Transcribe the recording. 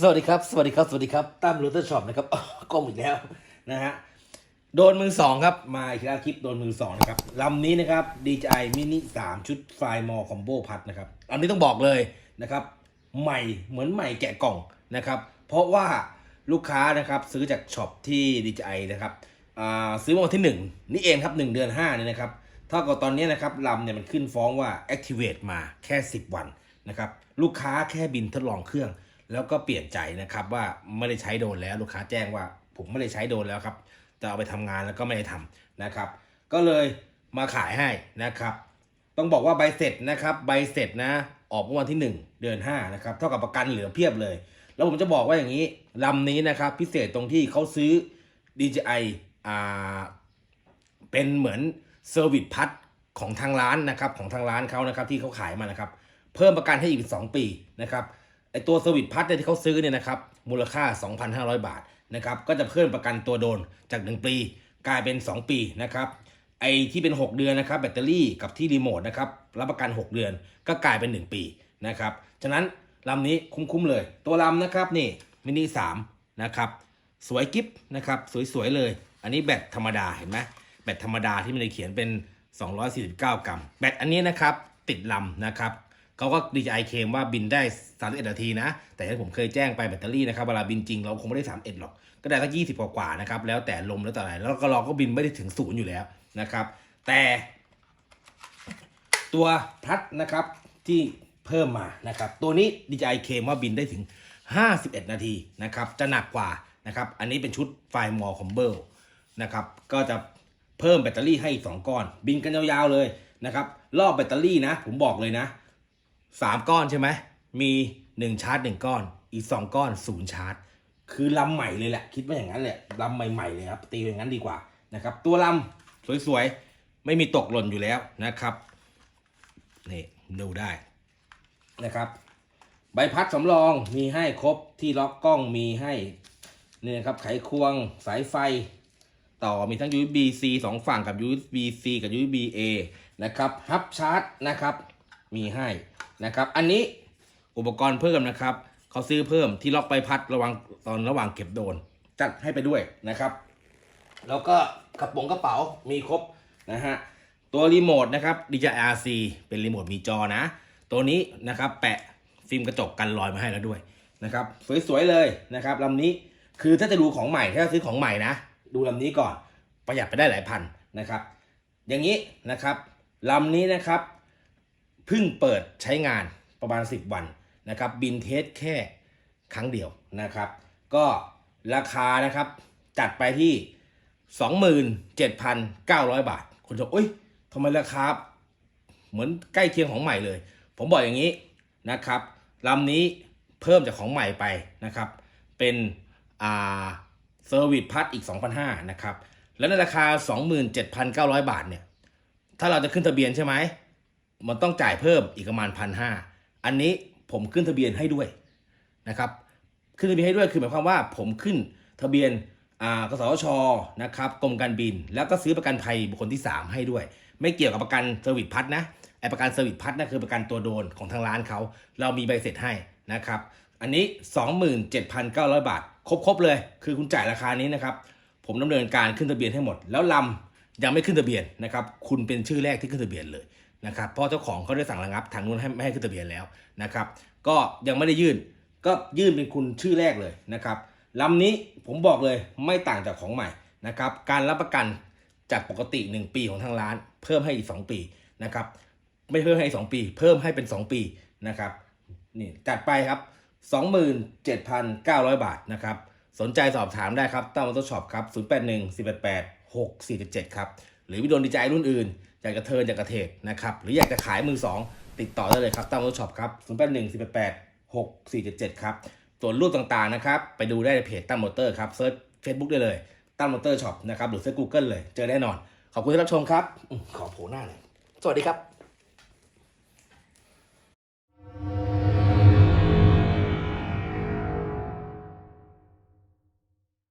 สวัสดีครับ สวัสดีครับ สวัสดีครับตั้มรูเตอร์ช็อปนะครับกล้องอีกแล้วนะฮะ โดนมือสองครับ มาอีกแล้วคลิปโดนมือสองนะครับลำนี้นะครับ DJI Mini 3 ชุดไฟมอคอมโบพัดนะครับลำนี้ต้องบอกเลยนะครับ ใหม่เหมือนใหม่แกะกล่องนะครับ เพราะว่าลูกค้านะครับซื้อจากช็อปที่ DJI นะครับอ่าซื้อมาวันที่ 1 นี่เองครับ 1 เดือน5เนี่ยนะครับเท่ากับตอนนี้นะครับลำเนี่ยมันขึ้นฟ้องว่า activate มาแค่ 10 วันนะครับลูกค้าแค่บินทดลองเครื่อง แล้วก็เปลี่ยนใจนะครับว่าไม่ได้ใช้โดนแล้วลูกค้าแจ้งว่า ผมไม่ได้ใช้โดนแล้วครับจะเอาไปทำงานแล้วก็ไม่ได้ทำนะครับ ก็เลยมาขายให้นะครับ ต้องบอกว่าใบเสร็จนะครับใบเสร็จนะ ออกเมื่อวันที่ 1 เดือน5นะครับเท่ากับประกันเหลือเพียบเลย แล้วผมจะบอกว่าอย่างนี้ลำนี้นะครับพิเศษตรงที่เขาซื้อ DJI อ่าเป็นเหมือนเซอร์วิสพัดของทางร้านนะครับของทางร้านเขานะครับที่เขาขายมานะครับ เพิ่มประกันให้อีก 2 ปีนะครับ ไอตัวเซอร์วิสพัดเนี่ยที่เขาซื้อเนี่ยนะครับมูลค่า 2,500 บาทนะครับก็จะเพิ่มประกันตัวโดนจาก 1 ปีกลายเป็น 2 ปีนะครับไอที่เป็น 6 เดือนนะครับแบตเตอรี่กับที่รีโมทนะครับรับประกัน 6 เดือนก็กลายเป็น 1 ปีนะครับฉะนั้นลำนี้คุ้มๆเลย ตัวลำนะครับนี่มินิ3นะครับสวยกิฟนะครับสวยๆเลย อันนี้แบตธรรมดาเห็นไหมแบตธรรมดาที่มันเขียนเป็น 249 กรัม แบตอันนี้นะครับติดลำนะครับ เขาก็ DJI เคมว่าบินได้ 31 นาทีนะ แต่ที่ผมเคยแจ้งไปแบตเตอรี่นะครับเวลาบินจริงเราคงไม่ได้ 31 หรอก ก็ได้สัก20กว่าๆนะครับ แล้วแต่ลมแล้วแต่อะไรแล้วก็เราก็บินไม่ได้ถึงศูนย์อยู่แล้วนะครับ แต่ ตัวพัดนะครับที่เพิ่มมานะครับ ตัวนี้ DJI เคมว่าบินได้ถึง 51 นาทีนะครับ จะหนักกว่านะครับ อันนี้เป็นชุดไฟมอลคอมเบิลนะครับ ก็จะเพิ่มแบตเตอรี่ให้อีก2ก้อน บินกันยาวๆเลยนะครับ รอบแบตเตอรี่นะ ผมบอกเลยนะ 3ก้อนใช่ไหมมี1ชาร์จ1ก้อน อีก2ก้อนศูนย์ชาร์จ คือลำใหม่เลยแหละ คิดว่าอย่างนั้นแหละลำใหม่ๆเลยครับ ตีอย่างนั้นดีกว่านะครับ ตัวลำสวยๆ ไม่มีตกหล่นอยู่แล้วนะครับนี่ดูได้นะครับ ใบพัดสำรองมีให้ครบที่ล็อกกล้องมีให้นี่นะครับไขควงสายไฟ ต่อมีทั้ง USB C สองฝั่งกับ USB C กับ USB A นะครับฮับชาร์จนะครับ มีให้นะครับ อันนี้อุปกรณ์เพิ่มนะครับเขาซื้อเพิ่มที่ล็อกใบพัดระวังตอนระหว่างเก็บโดน จัดให้ไปด้วยนะครับ แล้วก็กระโปรงกระเป๋ามีครบนะฮะตัวรีโมทนะครับ DJRC เป็นรีโมทมีจอนะ ตัวนี้นะครับแปะฟิล์มกระจกกันรอยมาให้แล้วด้วยนะครับสวยๆเลยนะครับลำนี้คือถ้าจะดูของใหม่ถ้าซื้อของใหม่นะ ดูลำนี้ก่อนประหยัดไปได้หลายพันนะครับ อย่างนี้นะครับลำนี้นะครับ เพิ่งเปิดใช้งานประมาณ 10 วันนะครับ บินเทสแค่ครั้งเดียวนะครับ ก็ราคานะครับจัดไปที่ 27,900 บาท คนจะเอ้ยทำไมราคาเหมือนใกล้เคียงของใหม่เลย ผมบอกอย่างนี้นะครับลำนี้เพิ่มจากของใหม่ไปนะครับ เป็นอ่าเซอร์วิสพัดอีก 2,500นะครับ แล้วในราคา 27,900 บาทเนี่ย ถ้าเราจะขึ้นทะเบียนใช่ไหม มันต้องจ่ายเพิ่มอีกประมาณพันห้าอันนี้ผมขึ้นทะเบียนให้ด้วยนะครับ ขึ้นทะเบียนให้ด้วยคือหมายความว่าผมขึ้นทะเบียนอ่ากสชนะครับกรมการบิน แล้วก็ซื้อประกันภัยบุคคลที่ 3 ให้ด้วย ไม่เกี่ยวกับประกันเซอร์วิสพัดนะไอประกันเซอร์วิสพัดนั่นคือประกันตัวโดนของทางร้านเขา เรามีใบเสร็จให้นะครับ อันนี้ 27,900 บาท ครบๆเลย คือคุณจ่ายราคานี้นะครับ ผมดำเนินการขึ้นทะเบียนให้หมด แล้วลำ ยังไม่ขึ้นทะเบียนนะครับคุณเป็นชื่อแรกที่ขึ้นทะเบียนเลยนะครับเพราะเจ้าของเขาได้สั่งระงับทางนู้นให้ไม่ให้ขึ้นทะเบียนแล้วนะครับ ก็ยังไม่ได้ยื่นก็ยื่นเป็นคุณชื่อแรกเลยนะครับลำนี้ผมบอกเลยไม่ต่างจากของใหม่นะครับการรับประกันจากปกติ 1 ปีของทางร้าน เพิ่มให้อีก 2 ปีนะครับไม่เพิ่มให้อีก2ปี เพิ่มให้เป็น 2 ปีนะครับนี่จัดไปครับ 27,900 บาทนะครับสนใจสอบถามได้ครับตั้งมอเตอร์ช็อปครับ 081 488 647 ครับ หรือวิดนดีใจรุ่นอื่น อยากจะเทิร์นอยากจะเทรดนะครับ หรืออยากจะขายมือ 2 ติดต่อได้เลยครับตั้งมอเตอร์ช็อปครับ 081 488 6477 ครับส่วนรูปต่างๆนะครับ ไปดูได้ในเพจตั้งมอเตอร์ครับเซิร์ชเฟซบุ๊กได้เลยตั้งมอเตอร์ช็อปนะครับหรือเซิร์ช Google เลยเจอแน่นอน ขอบคุณที่รับชมครับขอโผล่หน้าหน่อยสวัสดีครับ